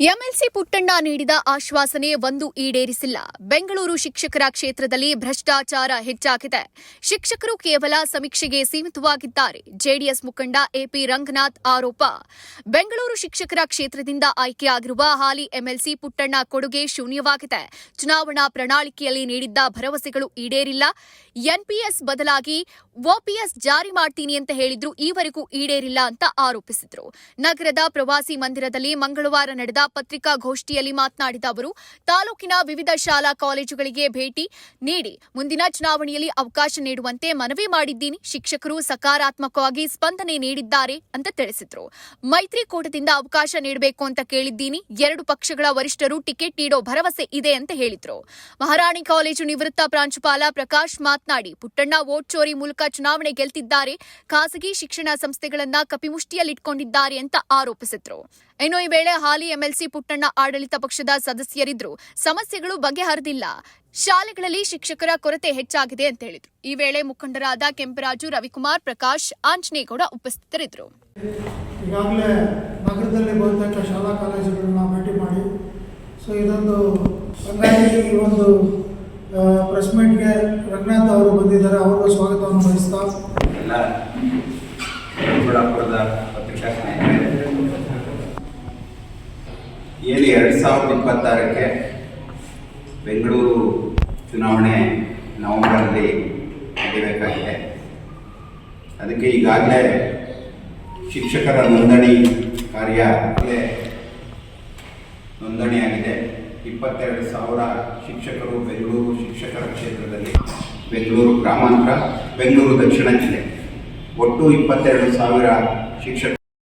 MLC Puttanna ನೀಡಿದ ಆಶ್ವಾಸನೆ ಒಂದು ಈಡೇರಿಸಿಲ್ಲ. ಬೆಂಗಳೂರು ಶಿಕ್ಷಕರ ಕ್ಷೇತ್ರದಲ್ಲಿ ಭ್ರಷ್ಟಾಚಾರ ಹೆಚ್ಚಾಗಿದೆ. ಶಿಕ್ಷಕರು ಕೇವಲ ಸಮೀಕ್ಷೆಗೆ ಸೀಮಿತವಾಗಿದ್ದಾರೆ. ಜೆಡಿಎಸ್ ಮುಖಂಡ ಎಪಿ ರಂಗನಾಥ್ ಆರೋಪ. ಬೆಂಗಳೂರು ಶಿಕ್ಷಕರ ಕ್ಷೇತ್ರದಿಂದ ಆಯ್ಕೆಯಾಗಿರುವ ಹಾಲಿ ಎಂಎಲ್ಸಿ ಪುಟ್ಟಣ್ಣ ಕೊಡುಗೆ ಶೂನ್ಯವಾಗಿದೆ. ಚುನಾವಣಾ ಪ್ರಣಾಳಿಕೆಯಲ್ಲಿ ನೀಡಿದ್ದ ಭರವಸೆಗಳು ಈಡೇರಿಲ್ಲ. ಎನ್ಪಿಎಸ್ ಬದಲಾಗಿ ಒಪಿಎಸ್ ಜಾರಿ ಮಾಡ್ತೀನಿ ಅಂತ ಹೇಳಿದ್ರು, ಈವರೆಗೂ ಈಡೇರಿಲ್ಲ ಅಂತ ಆರೋಪಿಸಿದ್ರು. ನಗರದ ಪ್ರವಾಸಿ ಮಂದಿರದಲ್ಲಿ ಮಂಗಳವಾರ ನಡೆದ ಪತ್ರಿಕಾಗೋಷ್ಠಿಯಲ್ಲಿ ಮಾತನಾಡಿದ ಅವರು, ತಾಲೂಕಿನ ವಿವಿಧ ಶಾಲಾ ಕಾಲೇಜುಗಳಿಗೆ ಭೇಟಿ ನೀಡಿ ಮುಂದಿನ ಚುನಾವಣೆಯಲ್ಲಿ ಅವಕಾಶ ನೀಡುವಂತೆ ಮನವಿ ಮಾಡಿದ್ದೀನಿ. ಶಿಕ್ಷಕರು ಸಕಾರಾತ್ಮಕವಾಗಿ ಸ್ಪಂದನೆ ನೀಡಿದ್ದಾರೆ ಅಂತ ತಿಳಿಸಿದ್ರು. ಮೈತ್ರಿಕೂಟದಿಂದ ಅವಕಾಶ ನೀಡಬೇಕು ಅಂತ ಕೇಳಿದ್ದೀನಿ. ಎರಡು ಪಕ್ಷಗಳ ವರಿಷ್ಠರು ಟಿಕೆಟ್ ನೀಡೋ ಭರವಸೆ ಇದೆ ಅಂತ ಹೇಳಿದ್ರು. ಮಹಾರಾಣಿ ಕಾಲೇಜು ನಿವೃತ್ತ ಪ್ರಾಂಶುಪಾಲ ಪ್ರಕಾಶ್ ಮಾತನಾಡಿ, ಪುಟ್ಟಣ್ಣ ವೋಟ್ ಚೋರಿ ಮೂಲಕ ಚುನಾವಣೆ ಗೆಲ್ತಿದ್ದಾರೆ. ಖಾಸಗಿ ಶಿಕ್ಷಣ ಸಂಸ್ಥೆಗಳನ್ನ ಕಪಿಮುಷ್ಟಿಯಲ್ಲಿಟ್ಕೊಂಡಿದ್ದಾರೆ ಅಂತ ಆರೋಪಿಸಿದ್ರು. ಇನ್ನು ಈ ವೇಳೆ ಹಾಲಿ ಎಂಎಲ್ಸಿ ಪುಟ್ಟಣ್ಣ ಆಡಳಿತ ಪಕ್ಷದ ಸದಸ್ಯರಿದ್ರು ಸಮಸ್ಯೆಗಳು ಬಗೆಹರಿದಿಲ್ಲ. ಶಾಲೆಗಳಲ್ಲಿ ಶಿಕ್ಷಕರ ಕೊರತೆ ಹೆಚ್ಚಾಗಿದೆ ಅಂತ ಹೇಳಿದ್ರು. ಈ ವೇಳೆ ಮುಖಂಡರಾದ ಕೆಂಪರಾಜು ರವಿಕುಮಾರ್ ಪ್ರಕಾಶ್ ಆಂಜನೇಗೌಡ ಉಪಸ್ಥಿತರಿದ್ದರು ಈಗಾಗಲೇ ನಗರದಲ್ಲಿ ಬಹುತೇಕ ಶಾಲಾ ಕಾಲೇಜುಗಳನ್ನ ಭೇಟಿ ಮಾಡಿ ಸೊ ಇದೊಂದು ಹಂಗಾಗಿ ಈ ಒಂದು ಪ್ರೆಸ್ ಮೀಟ್ಗೆ ರಂಗನಾಥ್ ಅವರು ಬಂದಿದ್ದಾರೆ ಅವರು ಸ್ವಾಗತವನ್ನು ಬಯಸ್ತಾ ಎಲ್ಲ ಏನು ಎರಡು ಸಾವಿರದ ಇಪ್ಪತ್ತಾರಕ್ಕೆ ಬೆಂಗಳೂರು ಚುನಾವಣೆ ನವೆಂಬರಲ್ಲಿ ನಡೀಬೇಕಾಗಿದೆ ಅದಕ್ಕೆ ಈಗಾಗಲೇ ಶಿಕ್ಷಕರ ನೋಂದಣಿ ಕಾರ್ಯ ನೋಂದಣಿಯಾಗಿದೆ ಇಪ್ಪತ್ತೆರಡು ಸಾವಿರ ಶಿಕ್ಷಕರು ಬೆಂಗಳೂರು ಶಿಕ್ಷಕರ ಕ್ಷೇತ್ರದಲ್ಲಿ ಬೆಂಗಳೂರು ಗ್ರಾಮಾಂತರ, ಬೆಂಗಳೂರು ದಕ್ಷಿಣ ಜಿಲ್ಲೆ. ಒಟ್ಟು ಇಪ್ಪತ್ತೆರಡು ಸಾವಿರ ಶಿಕ್ಷಕರು